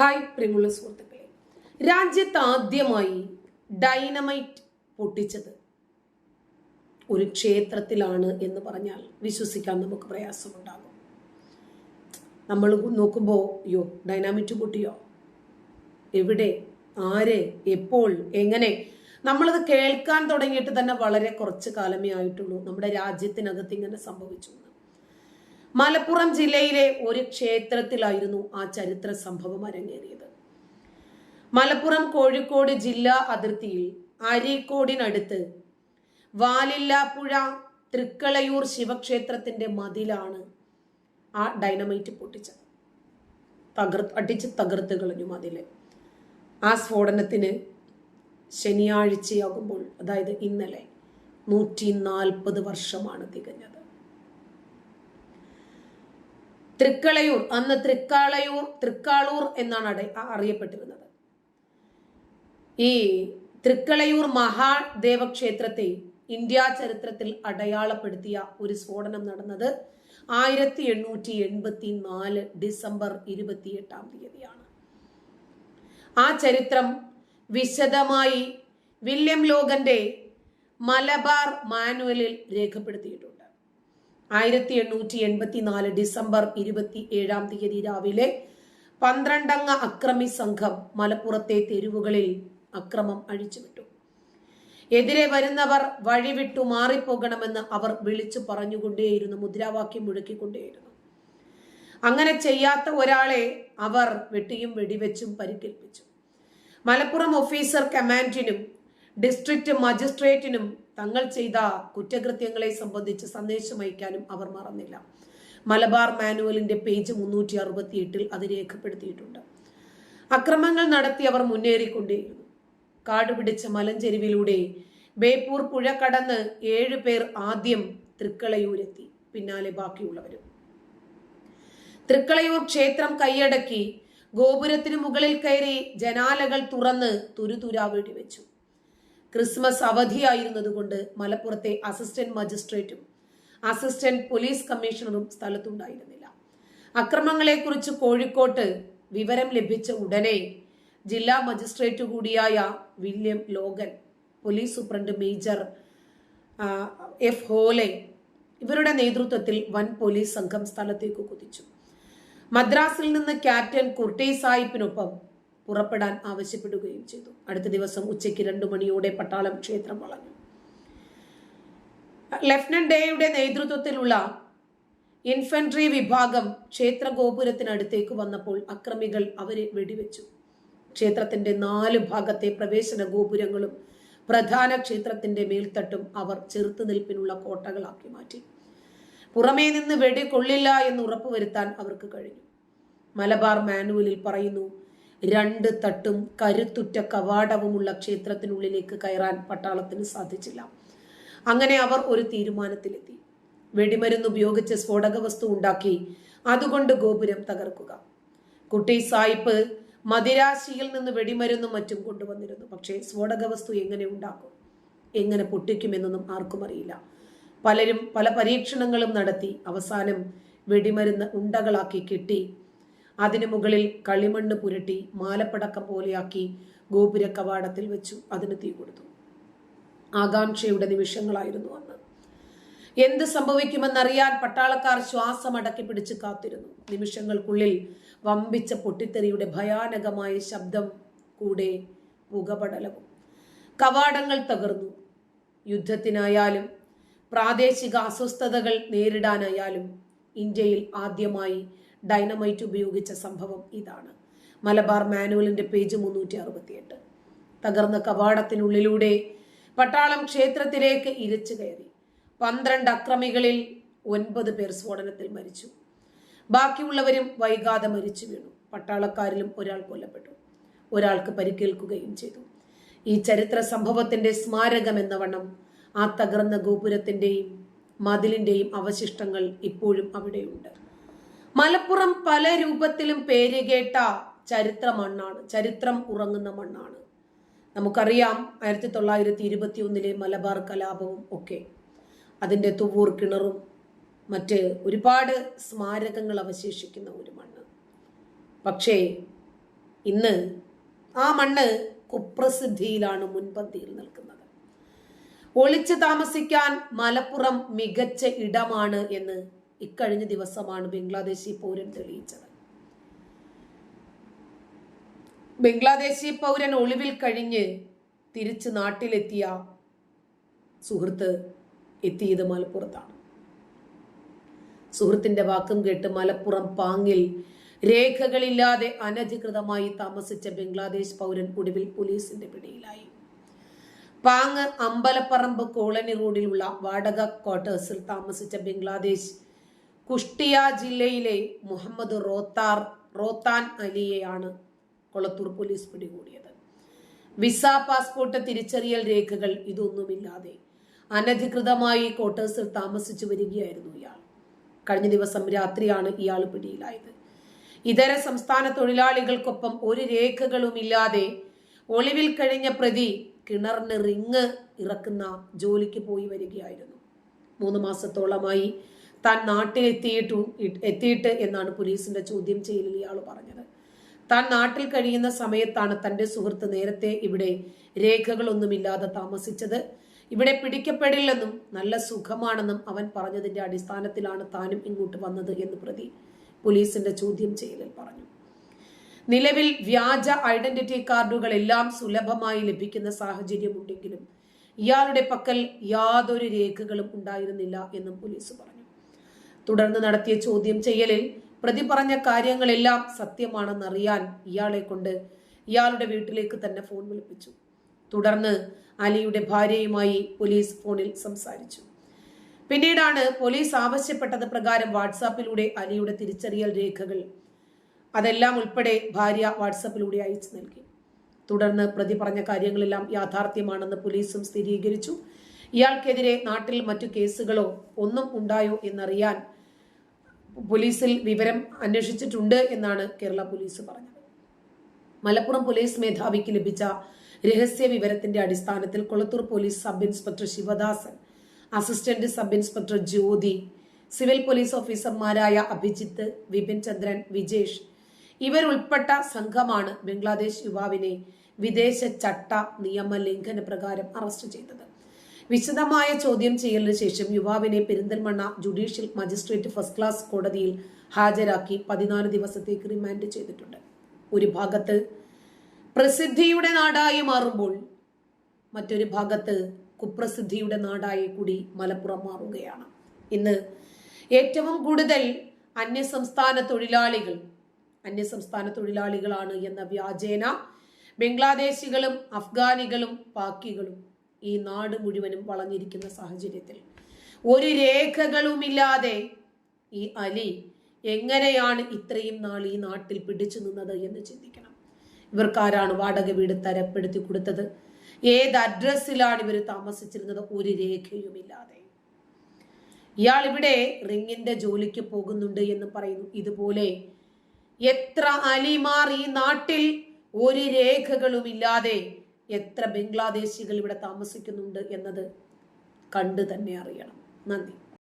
Hi പ്രിയമുള്ള സുഹൃത്തുക്കളെ. രാജ്യത്ത് ആദ്യമായി ഡൈനമൈറ്റ് പൊട്ടിച്ചത് ഒരു ക്ഷേത്രത്തിലാണ് എന്ന് പറഞ്ഞാൽ വിശ്വസിക്കാൻ നമുക്ക് പ്രയാസമുണ്ടാകും. നമ്മൾ നോക്കുമ്പോൾ യോ ഡൈനാമിറ്റ് പൊട്ടിയോ? എവിടെ? ആര്? എപ്പോൾ? എങ്ങനെ? നമ്മളത് കേൾക്കാൻ തുടങ്ങിയിട്ട് തന്നെ വളരെ കുറച്ച് കാലമേ ആയിട്ടുള്ളൂ. നമ്മുടെ രാജ്യത്തിനകത്ത് ഇങ്ങനെ സംഭവിച്ചു. മലപ്പുറം ജില്ലയിലെ ഒരു ക്ഷേത്രത്തിലായിരുന്നു ആ ചരിത്ര സംഭവം അരങ്ങേറിയത്. മലപ്പുറം കോഴിക്കോട് ജില്ലാ അതിർത്തിയിൽ അരീക്കോടിനടുത്ത് വാലില്ലാപ്പുഴ തൃക്കളയൂർ ശിവക്ഷേത്രത്തിന്റെ മതിലാണ് ആ ഡൈനമൈറ്റ് പൊട്ടിച്ചത്. തകർ അടിച്ച് തകർത്ത് കളഞ്ഞു മതിൽ. ആ സ്ഫോടനത്തിന് ശനിയാഴ്ചയാകുമ്പോൾ അതായത് ഇന്നലെ നൂറ്റി നാൽപ്പത് വർഷമാണ് തികഞ്ഞത്. തൃക്കളയൂർ അന്ന് തൃക്കാളയൂർ തൃക്കാളൂർ എന്നാണ് അറിയപ്പെട്ടിരുന്നത്. ഈ തൃക്കളയൂർ മഹാദേവക്ഷേത്രത്തെ ഇന്ത്യാ ചരിത്രത്തിൽ അടയാളപ്പെടുത്തിയ ഒരു സ്ഫോടനം നടന്നത് ആയിരത്തി എണ്ണൂറ്റി എൺപത്തി നാല് ഡിസംബർ ഇരുപത്തിയെട്ടാം തീയതിയാണ്. ആ ചരിത്രം വിശദമായി വില്യം ലോഗന്റെ മലബാർ മാനുവലിൽ രേഖപ്പെടുത്തിയിട്ടുണ്ട്. ആയിരത്തി എണ്ണൂറ്റി എൺപത്തിനാല് ഡിസംബർ ഇരുപത്തി ഏഴാം തീയതി രാവിലെ പന്ത്രണ്ടംഗ അക്രമി സംഘം മലപ്പുറത്തെ തെരുവുകളിൽ അക്രമം അഴിച്ചുവിട്ടു. എതിരെ വരുന്നവർ വഴിവിട്ടു മാറിപ്പോകണമെന്ന് അവർ വിളിച്ചു പറഞ്ഞുകൊണ്ടേയിരുന്നു മുദ്രാവാക്യം മുഴക്കിക്കൊണ്ടേയിരുന്നു. അങ്ങനെ ചെയ്യാത്ത ഒരാളെ അവർ വെട്ടിയും വെടിവെച്ചും പരിക്കേൽപ്പിച്ചു. മലപ്പുറം ഓഫീസർ കമാൻഡിനും ഡിസ്ട്രിക്ട് മജിസ്ട്രേറ്റിനും തങ്ങൾ ചെയ്ത കുറ്റകൃത്യങ്ങളെ സംബന്ധിച്ച് സന്ദേശം അയക്കാനും അവർ മറന്നില്ല. മലബാർ മാനുവലിന്റെ പേജ് മുന്നൂറ്റി അറുപത്തി എട്ടിൽ അത് രേഖപ്പെടുത്തിയിട്ടുണ്ട്. അക്രമങ്ങൾ നടത്തി അവർ മുന്നേറിക്കൊണ്ടേയിരുന്നു. കാട് പിടിച്ച മലഞ്ചെരിവിലൂടെ ബേപ്പൂർ പുഴ കടന്ന് ഏഴു പേർ ആദ്യം തൃക്കളയൂരെത്തി പിന്നാലെ ബാക്കിയുള്ളവരും. തൃക്കളയൂർ ക്ഷേത്രം കൈയടക്കി ഗോപുരത്തിന് മുകളിൽ കയറി ജനാലകൾ തുറന്ന് തുരുതുരാ വെടിവെച്ചു ക്രിസ്മസ് അവധിയായിരുന്നതുകൊണ്ട് മലപ്പുറത്തെ അസിസ്റ്റന്റ് മജിസ്ട്രേറ്റും അസിസ്റ്റന്റ് പോലീസ് കമ്മീഷണറും സ്ഥലത്തുണ്ടായിരുന്നില്ല. അക്രമങ്ങളെക്കുറിച്ച് കോഴിക്കോട്ട് വിവരം ലഭിച്ച ഉടനെ ജില്ലാ മജിസ്ട്രേറ്റ് കൂടിയായ William Logan police superintendent major F ഹോലെ ഇവരുടെ നേതൃത്വത്തിൽ വൻ പോലീസ് സംഘം സ്ഥലത്തേക്ക് കുതിച്ചു. മദ്രാസിൽ നിന്ന് ക്യാപ്റ്റൻ കുർട്ടി സാഹിബിനൊപ്പം പുറപ്പെടാൻ ആവശ്യപ്പെടുകയും ചെയ്തു. അടുത്ത ദിവസം ഉച്ചയ്ക്ക് രണ്ടു മണിയോടെ പട്ടാളം ക്ഷേത്രം വളഞ്ഞു. ലഫ്റ്റനന്റ് ഡേയുടെ നേതൃത്വത്തിലുള്ള ഇൻഫൻട്രി വിഭാഗം ക്ഷേത്ര ഗോപുരത്തിനടുത്തേക്ക് വന്നപ്പോൾ അക്രമികൾ അവരെ വെടിവെച്ചു. ക്ഷേത്രത്തിന്റെ നാല് ഭാഗത്തെ പ്രവേശന ഗോപുരങ്ങളും പ്രധാന ക്ഷേത്രത്തിന്റെ മേൽത്തട്ടും അവർ ചെറുത്തുനിൽപ്പിനുള്ള കോട്ടകളാക്കി മാറ്റി. പുറമേ നിന്ന് വെടി കൊള്ളില്ല എന്ന് ഉറപ്പുവരുത്താൻ അവർക്ക് കഴിഞ്ഞു. മലബാർ മാനുവലിൽ പറയുന്നു രണ്ട് തട്ടും കരുത്തുറ്റ കവാടവുമുള്ള ക്ഷേത്രത്തിനുള്ളിലേക്ക് കയറാൻ പട്ടാളത്തിന് സാധിച്ചില്ല. അങ്ങനെ അവർ ഒരു തീരുമാനത്തിലെത്തി. വെടിമരുന്ന് ഉപയോഗിച്ച് സ്ഫോടക വസ്തു ഉണ്ടാക്കി അതുകൊണ്ട് ഗോപുരം തകർക്കുക. കുട്ടി സായിപ്പ് മദിരാശിയിൽ നിന്ന് വെടിമരുന്നും മറ്റും കൊണ്ടുവന്നിരുന്നു. പക്ഷേ സ്ഫോടക വസ്തു എങ്ങനെ ഉണ്ടാക്കും? എങ്ങനെ പൊട്ടിക്കുമെന്നൊന്നും ആർക്കും അറിയില്ല. പലരും പല പരീക്ഷണങ്ങളും നടത്തി അവസാനം വെടിമരുന്ന് ഉണ്ടകളാക്കി കെട്ടി അതിനു മുകളിൽ കളിമണ്ണ് പുരട്ടി മാലപ്പടക്കം പോലെയാക്കി ഗോപുര കവാടത്തിൽ വെച്ചു അതിന് തീ കൊടുത്തു. ആകാംക്ഷയുടെ നിമിഷങ്ങളായിരുന്നു അന്ന്. എന്ത് സംഭവിക്കുമെന്നറിയാൻ പട്ടാളക്കാർ ശ്വാസം അടക്കി പിടിച്ച് കാത്തിരുന്നു. നിമിഷങ്ങൾക്കുള്ളിൽ വമ്പിച്ച പൊട്ടിത്തെറിയുടെ ഭയാനകമായ ശബ്ദം കൂടെ പുകപടലവും. കവാടങ്ങൾ തകർന്നു. യുദ്ധത്തിനായാലും പ്രാദേശിക അസ്വസ്ഥതകൾ നേരിടാനായാലും ഇന്ത്യയിൽ ആദ്യമായി ഡൈനമൈറ്റ് ഉപയോഗിച്ച സംഭവം ഇതാണ്. മലബാർ മാനുവലിന്റെ പേജ് മുന്നൂറ്റി അറുപത്തിയെട്ട് തകർന്ന കവാടത്തിനുള്ളിലൂടെ പട്ടാളം ക്ഷേത്രത്തിലേക്ക് ഇരച്ചു കയറി. പന്ത്രണ്ട് അക്രമികളിൽ ഒൻപത് പേർ സ്ഫോടനത്തിൽ മരിച്ചു. ബാക്കിയുള്ളവരും വൈകാതെ മരിച്ചു വീണു. പട്ടാളക്കാരിലും ഒരാൾ കൊല്ലപ്പെട്ടു. ഒരാൾക്ക് പരിക്കേൽക്കുകയും ചെയ്തു. ഈ ചരിത്ര സംഭവത്തിന്റെ സ്മാരകം എന്ന വണ്ണം ആ തകർന്ന ഗോപുരത്തിന്റെയും മതിലിന്റെയും അവശിഷ്ടങ്ങൾ ഇപ്പോഴും അവിടെയുണ്ട്. മലപ്പുറം പല രൂപത്തിലും പേരുകേട്ട ചരിത്ര മണ്ണാണ്. ചരിത്രം ഉറങ്ങുന്ന മണ്ണാണ്. നമുക്കറിയാം ആയിരത്തി തൊള്ളായിരത്തി ഇരുപത്തി ഒന്നിലെ മലബാർ കലാപവും ഒക്കെ. അതിന്റെ തുവൂർ കിണറും മറ്റ് ഒരുപാട് സ്മാരകങ്ങൾ അവശേഷിക്കുന്ന ഒരു മണ്ണ്. പക്ഷേ ഇന്ന് ആ മണ്ണ് കുപ്രസിദ്ധിയിലാണ് മുൻപന്തിയിൽ നിൽക്കുന്നത്. ഒളിച്ചു താമസിക്കാൻ മലപ്പുറം മികച്ച ഇടമാണ് എന്ന് ഇക്കഴിഞ്ഞ ദിവസമാണ് ബംഗ്ലാദേശി പൗരൻ തെളിയിച്ചത്. ബംഗ്ലാദേശി പൗരൻ ഒളിവിൽ കഴിഞ്ഞ് തിരിച്ച് നാട്ടിലെത്തിയ സുഹൃത്ത് എത്തിയത് മലപ്പുറത്താണ്. സുഹൃത്തിന്റെ വാക്കും കേട്ട് മലപ്പുറം പാങ്ങിൽ രേഖകളില്ലാതെ അനധികൃതമായി താമസിച്ച ബംഗ്ലാദേശ് പൗരൻ ഒടുവിൽ പോലീസിന്റെ പിടിയിലായി. പാങ് അമ്പലപ്പറമ്പ് കോളനി റോഡിലുള്ള വാടക ക്വാർട്ടേഴ്സിൽ താമസിച്ച ബംഗ്ലാദേശ് കുഷ്ടിയ ജില്ലയിലെ മുഹമ്മദ് റോത്താർ റോത്താൻ അലിയെയാണ് കൊളത്തൂർ പോലീസ് പിടികൂടിയത്. വിസ പാസ്പോർട്ട് തിരിച്ചറിയൽ രേഖകൾ ഇതൊന്നുമില്ലാതെ അനധികൃതമായി ക്വാർട്ടേഴ്സിൽ താമസിച്ചു വരികയായിരുന്നു ഇയാൾ. കഴിഞ്ഞ ദിവസം രാത്രിയാണ് ഇയാൾ പിടിയിലായത്. ഇതര സംസ്ഥാന തൊഴിലാളികൾക്കൊപ്പം ഒരു രേഖകളുമില്ലാതെ ഒളിവിൽ കഴിഞ്ഞ പ്രതി കിണറിന് റിങ് ഇറക്കുന്ന ജോലിക്ക് പോയി വരികയായിരുന്നു. മൂന്ന് മാസത്തോളമായി താൻ നാട്ടിലെത്തിയിട്ടു എത്തിയിട്ട് എന്നാണ് പോലീസിന്റെ ചോദ്യം ചെയ്യലിൽ ഇയാൾ പറഞ്ഞത്. താൻ നാട്ടിൽ കഴിയുന്ന സമയത്താണ് തന്റെ സുഹൃത്ത് നേരത്തെ ഇവിടെ രേഖകളൊന്നുമില്ലാതെ താമസിച്ചത്. ഇവിടെ പിടിക്കപ്പെടില്ലെന്നും നല്ല സുഖമാണെന്നും അവൻ പറഞ്ഞതിന്റെ അടിസ്ഥാനത്തിലാണ് താനും ഇങ്ങോട്ട് വന്നത് എന്ന് പ്രതി പോലീസിന്റെ ചോദ്യം ചെയ്യലിൽ പറഞ്ഞു. നിലവിൽ വ്യാജ ഐഡന്റിറ്റി കാർഡുകൾ എല്ലാം സുലഭമായി ലഭിക്കുന്ന സാഹചര്യമുണ്ടെങ്കിലും ഇയാളുടെ പക്കൽ യാതൊരു രേഖകളും ഉണ്ടായിരുന്നില്ല എന്നും പോലീസ് പറഞ്ഞു. തുടർന്ന് നടത്തിയ ചോദ്യം ചെയ്യലിൽ പ്രതി പറഞ്ഞ കാര്യങ്ങളെല്ലാം സത്യമാണെന്നറിയാൻ ഇയാളെ കൊണ്ട് ഇയാളുടെ വീട്ടിലേക്ക് തന്നെ ഫോൺ വിളിപ്പിച്ചു. തുടർന്ന് അലിയുടെ ഭാര്യയുമായി പോലീസ് ഫോണിൽ സംസാരിച്ചു. പിന്നീടാണ് പോലീസ് ആവശ്യപ്പെട്ടത് പ്രകാരം വാട്സാപ്പിലൂടെ അലിയുടെ തിരിച്ചറിയൽ രേഖകൾ അതെല്ലാം ഉൾപ്പെടെ ഭാര്യ വാട്സാപ്പിലൂടെ അയച്ചു നൽകി. തുടർന്ന് പ്രതി പറഞ്ഞ കാര്യങ്ങളെല്ലാം യാഥാർത്ഥ്യമാണെന്ന് പോലീസും സ്ഥിരീകരിച്ചു. ഇയാൾക്കെതിരെ നാട്ടിൽ മറ്റു കേസുകളോ ഒന്നും ഉണ്ടായോ എന്നറിയാൻ പോലീസിൽ വിവരം അന്വേഷിച്ചിട്ടുണ്ട് എന്നാണ് കേരള പോലീസ് പറഞ്ഞത്. മലപ്പുറം പോലീസ് മേധാവിക്ക് ലഭിച്ച രഹസ്യ വിവരത്തിന്റെ അടിസ്ഥാനത്തിൽ Kolathur police sub inspector Sivadasan assistant sub inspector Jyothi civil police ഓഫീസർമാരായ അഭിജിത്ത് വിപിൻ ചന്ദ്രൻ വിജേഷ് ഇവരുൾപ്പെട്ട സംഘമാണ് ബംഗ്ലാദേശ് യുവാവിനെ വിദേശ ചട്ട നിയമ ലംഘന പ്രകാരം അറസ്റ്റ് ചെയ്തത്. വിശദമായ ചോദ്യം ചെയ്യലിന് ശേഷം യുവാവിനെ Perinthalmanna judicial magistrate first class കോടതിയിൽ ഹാജരാക്കി പതിനാല് ദിവസത്തേക്ക് റിമാൻഡ് ചെയ്തിട്ടുണ്ട്. ഒരു ഭാഗത്ത് പ്രസിദ്ധിയുടെ നാടായി മാറുമ്പോൾ മറ്റൊരു ഭാഗത്ത് കുപ്രസിദ്ധിയുടെ നാടായി കൂടി മലപ്പുറം മാറുകയാണ്. ഇന്ന് ഏറ്റവും കൂടുതൽ അന്യസംസ്ഥാന തൊഴിലാളികൾ അന്യസംസ്ഥാന തൊഴിലാളികളാണ് എന്ന വ്യാജേന ബംഗ്ലാദേശികളും അഫ്ഗാനികളും പാക്കികളും ഈ നാട് മുഴുവനും വളഞ്ഞിരിക്കുന്ന സാഹചര്യത്തിൽ. ഒരു രേഖകളുമില്ലാതെ ഈ അലി എങ്ങനെയാണ് ഇത്രയും നാൾ ഈ നാട്ടിൽ പിടിച്ചു നിന്നത് എന്ന് ചിന്തിക്കണം. ഇവർക്കാരാണ് വാടക വീട് തരപ്പെടുത്തി കൊടുത്തത്. ഏത് അഡ്രസ്സിലാണ് ഇവർ താമസിച്ചിരുന്നത്? ഒരു രേഖയുമില്ലാതെ. ഇയാൾ ഇവിടെ റിങ്ങിന്റെ ജോലിക്ക് പോകുന്നുണ്ട് എന്ന് പറയുന്നു. ഇതുപോലെ എത്ര അലിമാർ ഈ നാട്ടിൽ ഒരു രേഖകളുമില്ലാതെ എത്ര ബംഗ്ലാദേശികൾ ഇവിടെ താമസിക്കുന്നുണ്ട് എന്നത് കണ്ടു തന്നെ അറിയണം. നന്ദി.